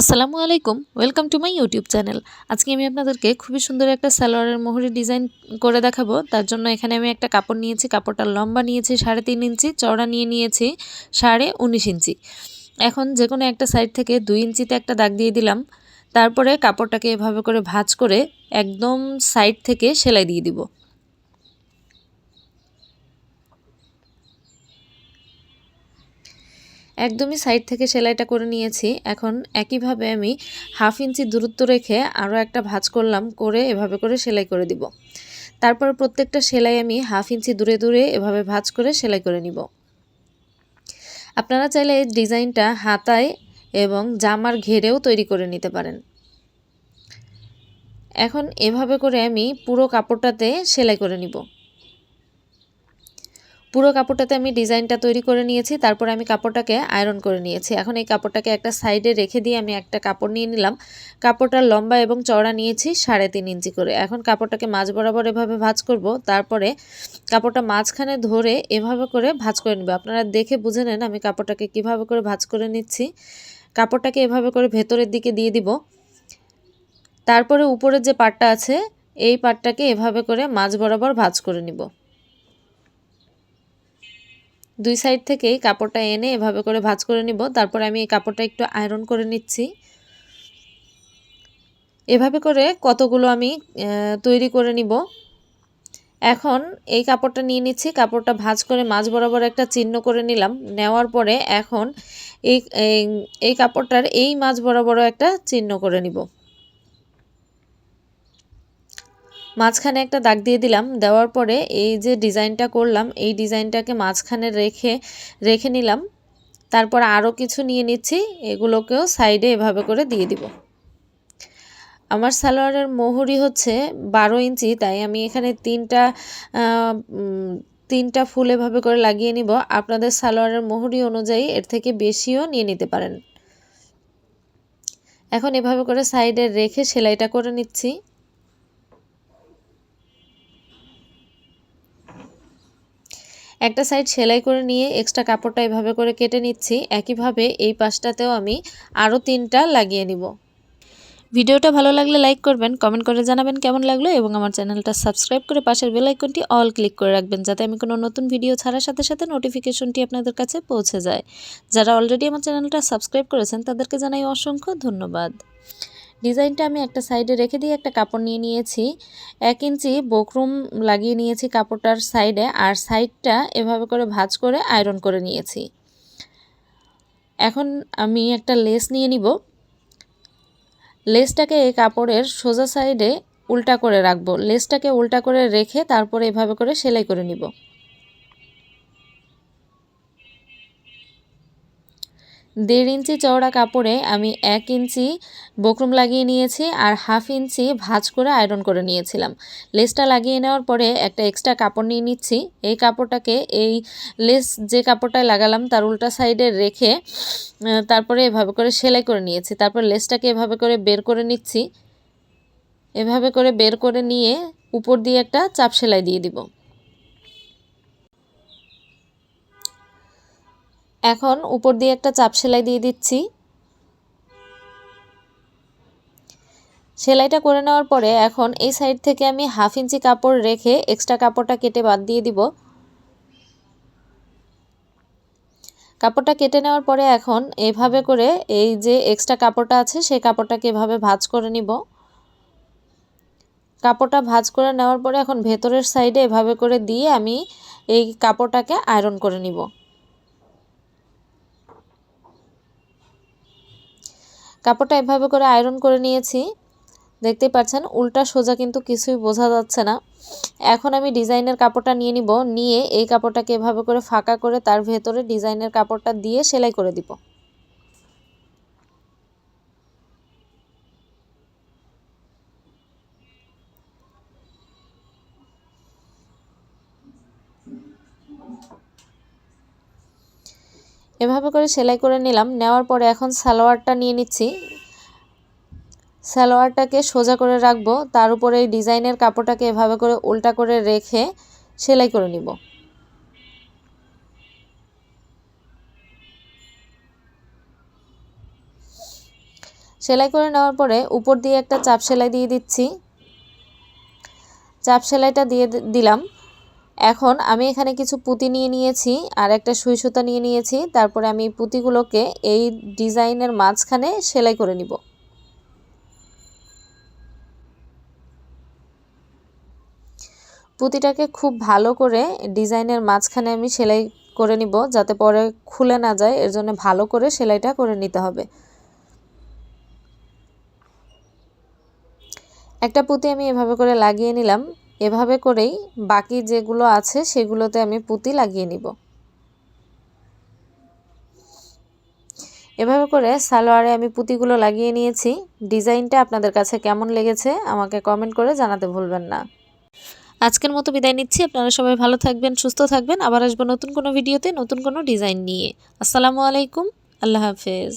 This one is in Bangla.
আসসালামু আলাইকুম welcome to my YouTube channel আজকে আমি আপনাদেরকে খুবই সুন্দর একটা সালোয়ারের মোহরি ডিজাইন করে দেখাবো। তার জন্য এখানে আমি একটা কাপড় নিয়েছি, কাপড়টা লম্বা নিয়েছি, সাড়ে তিন ইঞ্চি, চওড়া নিয়ে নিয়েছি, সাড়ে উনিশ ইঞ্চি। এখন যে কোনো একটা সাইড থেকে দুই ইঞ্চিতে একটা দাগ দিয়ে দিলাম। তারপরে কাপড়টাকে এভাবে করে ভাঁজ করে একদম সাইড থেকে সেলাই দিয়ে দিব। একদমই সাইড থেকে সেলাইটা করে নিয়েছি। এখন একইভাবে আমি হাফ ইঞ্চি দূরত্ব রেখে আরও একটা ভাঁজ করলাম, করে এভাবে করে সেলাই করে দিব। তারপর প্রত্যেকটা সেলাই আমি হাফ ইঞ্চি দূরে দূরে এভাবে ভাঁজ করে সেলাই করে নিব। আপনারা চাইলে এই ডিজাইনটা হাতায় এবং জামার ঘেরেও তৈরি করে নিতে পারেন। এখন এভাবে করে আমি পুরো কাপড়টাতে সেলাই করে নিব। পুরো কাপড়টাতে আমি ডিজাইনটা তৈরি করে নিয়েছি, তারপর আমি কাপড়টাকে আয়রন করে নিয়েছি। এখন এই কাপড়টাকে একটা সাইডে রেখে দিয়ে আমি একটা কাপড় নিয়ে নিলাম। কাপড়টার লম্বা এবং চওড়া নিয়েছি সাড়ে তিন ইঞ্চি করে। এখন কাপড়টাকে মাঝ বরাবর এভাবে ভাঁজ করব, তারপরে কাপড়টা মাঝখানে ধরে এভাবে করে ভাঁজ করে নেবে। আপনারা দেখে বুঝে নেন আমি কাপড়টাকে কীভাবে করে ভাঁজ করে নিচ্ছি। কাপড়টাকে এভাবে করে ভেতরের দিকে দিয়ে দিব। তারপরে উপরের যে পাটটা আছে, এই পাটটাকে এভাবে করে মাঝ বরাবর ভাঁজ করে নিব। দুই সাইড থেকেই কাপড়টা এনে এভাবে করে ভাজ করে নিব। তারপর আমি এই কাপড়টা একটু আয়রন করে নিচ্ছি। এভাবে করে কতগুলো আমি তৈরি করে নিব। এখন এই কাপড়টা নিয়ে নিচ্ছি। কাপড়টা ভাজ করে মাঝ বরাবর একটা চিহ্ন করে নিলাম। নেওয়ার পরে এখন এই এই কাপড়টার এই মাঝ বরাবর একটা চিহ্ন করে নিব। মাঝখানে একটা দাগ দিয়ে দিলাম, দেওয়ার পরে এই যে ডিজাইনটা করলাম, এই ডিজাইনটাকে মাঝখানে রেখে রেখে নিলাম। তারপর আরও কিছু নিয়ে নিচ্ছি, এগুলোকেও সাইডে এভাবে করে দিয়ে দিব। আমার সালোয়ারের মোহরি হচ্ছে বারো ইঞ্চি, তাই আমি এখানে তিনটা তিনটা ফুল এভাবে করে লাগিয়ে নিব। আপনাদের সালোয়ারের মোহরি অনুযায়ী এর থেকে বেশিও নিয়ে নিতে পারেন। এখন এভাবে করে সাইডে রেখে সেলাইটা করে নিচ্ছি। একটা সাইড সেলাই করে নিয়ে এক্সট্রা কাপড়টা এভাবে করে কেটে নিচ্ছি। একইভাবে এই পাশটাতেও আমি আরও তিনটা লাগিয়ে নিব। ভিডিওটা ভালো লাগলে লাইক করবেন কমেন্ট করে জানাবেন কেমন লাগল এবং আমার চ্যানেলটা সাবস্ক্রাইব করে পাশের বেলাইকনটি অল ক্লিক করে রাখবেন যাতে আমি কোনো নতুন ভিডিও ছাড়ার সাথে সাথে নোটিফিকেশনটি আপনাদের কাছে পৌঁছে যায়। যারা অলরেডি আমার চ্যানেলটা সাবস্ক্রাইব করেছেন তাদেরকে জানাই অসংখ্য ধন্যবাদ। ডিজাইনটা আমি একটা সাইডে রেখে দিয়ে একটা কাপড় নিয়ে নিয়েছি। এক ইঞ্চি বকরুম লাগিয়ে নিয়েছি কাপড়টার সাইডে আর সাইডটা এভাবে করে ভাজ করে আয়রন করে নিয়েছি। এখন আমি একটা লেস নিয়ে নিব। লেসটাকে এই কাপড়ের সোজা সাইডে উল্টা করে রাখব। লেসটাকে উল্টা করে রেখে তারপরে এভাবে করে সেলাই করে নিব। দেড় ইঞ্চি চওড়া কাপড়ে আমি এক ইঞ্চি বকরুম লাগিয়ে নিয়েছি আর হাফ ইঞ্চি ভাজ করে আয়রন করে নিয়েছিলাম। লেসটা লাগিয়ে নেওয়ার পরে একটা এক্সট্রা কাপড় নিয়ে নিচ্ছি। এই কাপড়টাকে এই লেস যে কাপড়টায় লাগালাম তার উল্টা সাইডে রেখে তারপরে এভাবে করে সেলাই করে নিয়েছি। তারপর লেসটাকে এভাবে করে বের করে নিচ্ছি। এভাবে করে বের করে নিয়ে উপর দিয়ে একটা চাপ সেলাই দিয়ে দিব। এখন উপর দিয়ে একটা চাপ সেলাই দিয়ে দিচ্ছি। সেলাইটা করে নেওয়ার পরে এখন এই সাইড থেকে আমি হাফ ইঞ্চি কাপড় রেখে এক্সট্রা কাপড়টা কেটে বাদ দিয়ে দিব। কাপড়টা কেটে নেওয়ার পরে এখন এভাবে করে এই যে এক্সট্রা কাপড়টা আছে সেই কাপড়টাকে এভাবে ভাজ করে নিব। কাপড়টা ভাজ করে নেওয়ার পরে এখন ভেতরের সাইডে এভাবে করে দিয়ে আমি এই কাপড়টাকে আয়রন করে নিব। কাপড়টা এভাবে করে আয়রন করে নিয়েছি। দেখতেই পাচ্ছেন, উল্টা সোজা কিন্তু কিছুই বোঝা যাচ্ছে না। এখন আমি ডিজাইনের কাপড়টা নিয়ে নিব, নিয়ে এই কাপড়টাকে এভাবে করে ফাঁকা করে তার ভেতরে ডিজাইনের কাপড়টা দিয়ে সেলাই করে দিব। এভাবে করে সেলাই করে নিলাম। নেওয়ার পরে এখন সালোয়ারটা নিয়ে নিচ্ছি। সালোয়ারটাকে সোজা করে রাখব। তার উপরে এই ডিজাইনের কাপড়টাকে এভাবে করে উল্টা করে রেখে সেলাই করে নিব। সেলাই করে নেওয়ার পরে উপর দিয়ে একটা চাপ সেলাই দিয়ে দিচ্ছি। চাপ সেলাইটা দিয়ে দিলাম। এখন আমি এখানে কিছু পুঁতি নিয়ে নিয়েছি আর একটা সুই সুতা নিয়ে নিয়েছি। তারপরে আমি পুঁতিগুলোকে এই ডিজাইনের মাঝখানে সেলাই করে নিব। পুঁতিটাকে খুব ভালো করে ডিজাইনের মাঝখানে আমি সেলাই করে নিব যাতে পরে খুলে না যায়। এর জন্য ভালো করে সেলাইটা করে নিতে হবে। একটা পুঁতি আমি এভাবে করে লাগিয়ে নিলাম। এভাবে করেই বাকি যেগুলো আছে সেগুলোতে আমি পুঁতি লাগিয়ে নিব। এভাবে করে সালোয়ারে আমি পুঁতিগুলো লাগিয়ে নিয়েছি। ডিজাইনটা আপনাদের কাছে কেমন লেগেছে আমাকে কমেন্ট করে জানাতে ভুলবেন না। আজকের মতো বিদায় নিচ্ছি। আপনারা সবাই ভালো থাকবেন, সুস্থ থাকবেন। আবার আসব নতুন কোনো ভিডিওতে নতুন কোনো ডিজাইন নিয়ে। আসসালামু আলাইকুম। আল্লাহ হাফেজ।